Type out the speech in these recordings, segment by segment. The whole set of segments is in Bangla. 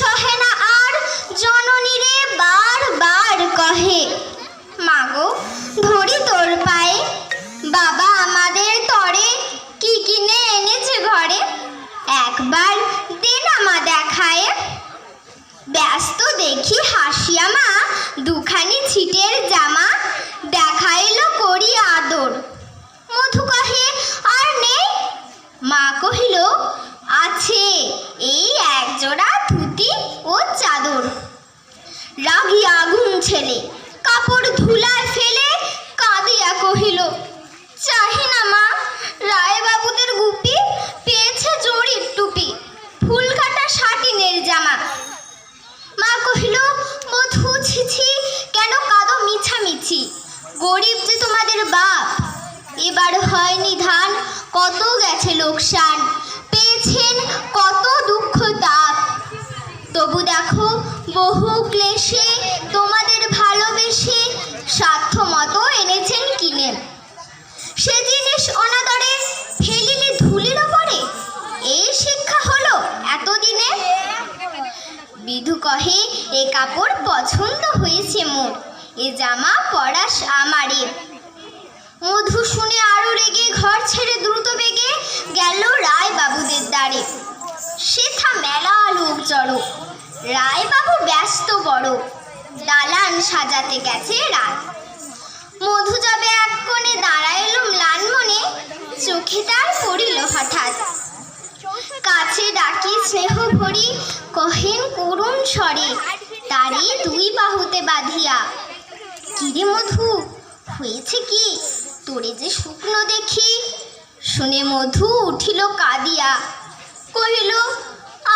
সবুর কহিল, চাহি না মা, রায়বাবুদের গুপি পেয়েছে জরির টুপি ফুল কাটা শাটিনের জামা। মা কহিল, মধু, ছিছি, কেন কাঁদো মিছামিছি? গরিব যে তোমাদের বাপ, এবার হয়নি ধান কত গেছে লোকসান, পেয়েছেন কত দুঃখ তাপ। তবু দেখো, বহু ক্লেশে তোমাদের ভালোবেসে সাধ্য মতো বিধু কহে, এ কাপড় পছন্দ হয়েছে মোর। এ জামা পরাস আমারে। মধু শুনে আরও রেগে ঘর ছেড়ে দ্রুত বেগে গেল রায় বাবুদের দ্বারে। সেথা মেলা লোক জড়ো। রায় বাবু ব্যস্ত বড়। দালান সাজাতে গেছে রায়। মধু যাবে এক কোণে দাঁড়াইল ম্লান মনে, চোখে তার পড়িল হঠাৎ। কাছে ডাকি স্নেহ ভরি কহেন করুণ স্বরে তারে দুই বাহুতে বাঁধিয়া। কিরে মধু, হয়েছে কি? তোরে যে শুকনো দেখি। শুনে মধু উঠিল কাঁদিয়া। কহিল,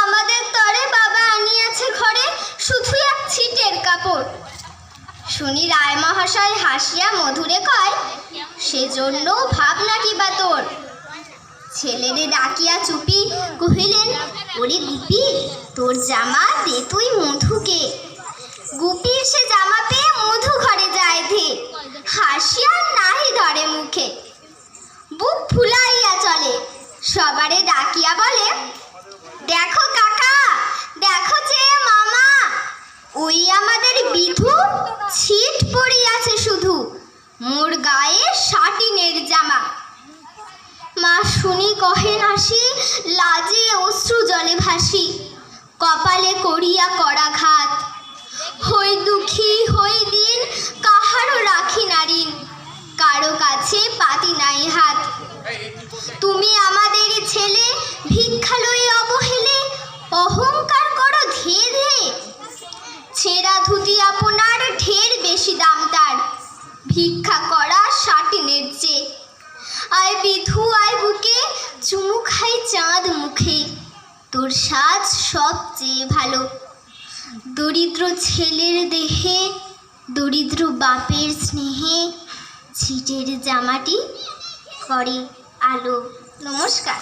আমাদের তরে বাবা আনিয়াছে ঘরে শুধু এক ছিটের কাপড়। শুনি রায় মহাশয় হাসিয়া মধুরে কয়, সেজন্য ভাবনা কি বা তোর? ছেলেরে ডাকিয়া চুপি কহিলেন, ওরে গুপি তোর জামা দে তুই মধুকে। গুপি এসে জামা পেয়ে মধু ঘরে যায় ধে। হাসিয়া নাহি ধরে মুখে। বুক ফুলাইয়া চলে। সবারে ডাকিয়া বলে, দেখো কাকা, দেখো যে মামা, ওই আমাদের বিধু ছিট পড়িয়াছে শুধু। মোর গায়ে শাটিনের জামা। মা শুনি কহেন আসি লাজে অশ্রু জলে ভাসি। কপালে করিয়া করাঘাত হই দুঃখী, হই দিন, কাহারও রাখি নারীন কারও কাছে পাতি নাই হাত। তুমি আমাদের ছেলে, ভিক্ষা লই অবহেলে, অহংকার করো ধে ধে। ছেঁড়া ধুতি আপনার, ঢের বেশি দাম তার। ভিক্ষা করা শাটিনের চেয়ে আয় বিধু, আয় বুকে, চুমু খাই চাঁদ মুখে। সবচেয়ে ভালো। দরিদ্র ছেলের দেহে দরিদ্র বাপের স্নেহে ছিটের জামাটি করে। আলো নমস্কার।